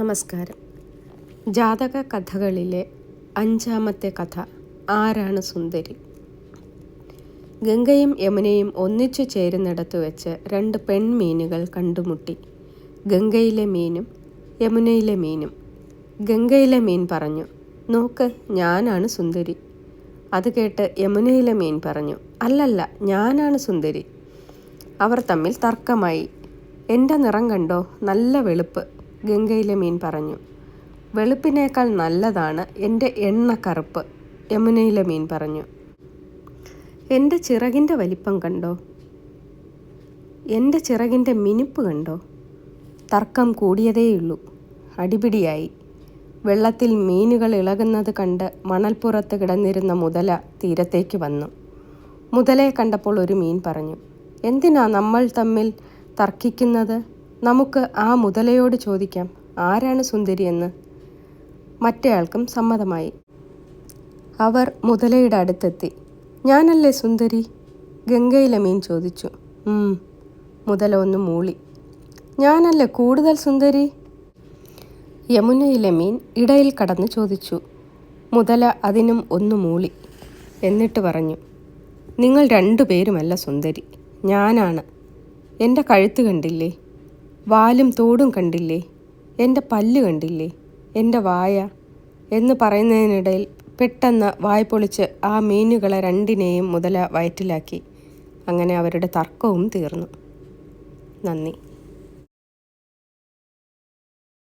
നമസ്കാരം. ജാതക കഥകളിലെ അഞ്ചാമത്തെ കഥ ആരാണ് സുന്ദരി? ഗംഗയും യമുനയും ഒന്നിച്ചു ചേരുന്നിടത്ത് വെച്ച് രണ്ട് പെൺമീനുകൾ കണ്ടുമുട്ടി. ഗംഗയിലെ മീനും യമുനയിലെ മീനും. ഗംഗയിലെ മീൻ പറഞ്ഞു നോക്ക് ഞാനാണ് സുന്ദരി. അത് കേട്ട് യമുനയിലെ മീൻ പറഞ്ഞു അല്ലല്ല ഞാനാണ് സുന്ദരി. അവർ തമ്മിൽ തർക്കമായി. എന്റെ നിറം കണ്ടോ? നല്ല വെളുപ്പ്. ഗംഗയിലെ മീൻ പറഞ്ഞു. വെളുപ്പിനേക്കാൾ നല്ലതാണ് എന്റെ എണ്ണ കറുപ്പ് യമുനയിലെ മീൻ പറഞ്ഞു. എന്റെ ചിറകിന്റെ വലിപ്പം കണ്ടോ? എന്റെ ചിറകിന്റെ മിനുപ്പ് കണ്ടോ? തർക്കം കൂടിയതേയുള്ളൂ. അടിപിടിയായി. വെള്ളത്തിൽ മീനുകൾ ഇളകുന്നത് കണ്ട് മണൽപ്പുറത്ത് കിടന്നിരുന്ന മുതല തീരത്തേക്ക് വന്നു. മുതലയെ കണ്ടപ്പോൾ ഒരു മീൻ പറഞ്ഞു എന്തിനാ നമ്മൾ തമ്മിൽ തർക്കിക്കുന്നത്? നമുക്ക് ആ മുതലയോട് ചോദിക്കാം ആരാണ് സുന്ദരി എന്ന്? മറ്റേയാൾക്കും സമ്മതമായി. അവർ മുതലയുടെ അടുത്തെത്തി. ഞാനല്ലേ സുന്ദരി? ഗംഗയിലെ മീൻ ചോദിച്ചു. മുതല ഒന്ന് മൂളി. ഞാനല്ലേ കൂടുതൽ സുന്ദരി? യമുനയിലെ മീൻ ഇടയിൽ കടന്ന് ചോദിച്ചു. മുതല അതിനും ഒന്ന് മൂളി. എന്നിട്ട് പറഞ്ഞു നിങ്ങൾ രണ്ടുപേരുമല്ല സുന്ദരി. ഞാനാണ്. എന്റെ കഴുത്ത് കണ്ടില്ലേ? വാലും തോടും കണ്ടില്ലേ? എന്റെ പല്ല് കണ്ടില്ലേ? എന്റെ വായ? എന്ന് പറയുന്നതിനിടയിൽ പെട്ടെന്ന് വായ പൊളിച്ച് ആ മീനുകളെ രണ്ടിനെയും മുതല വയറ്റിലാക്കി. അങ്ങനെ അവരുടെ തർക്കവും തീർന്നു. നന്ദി.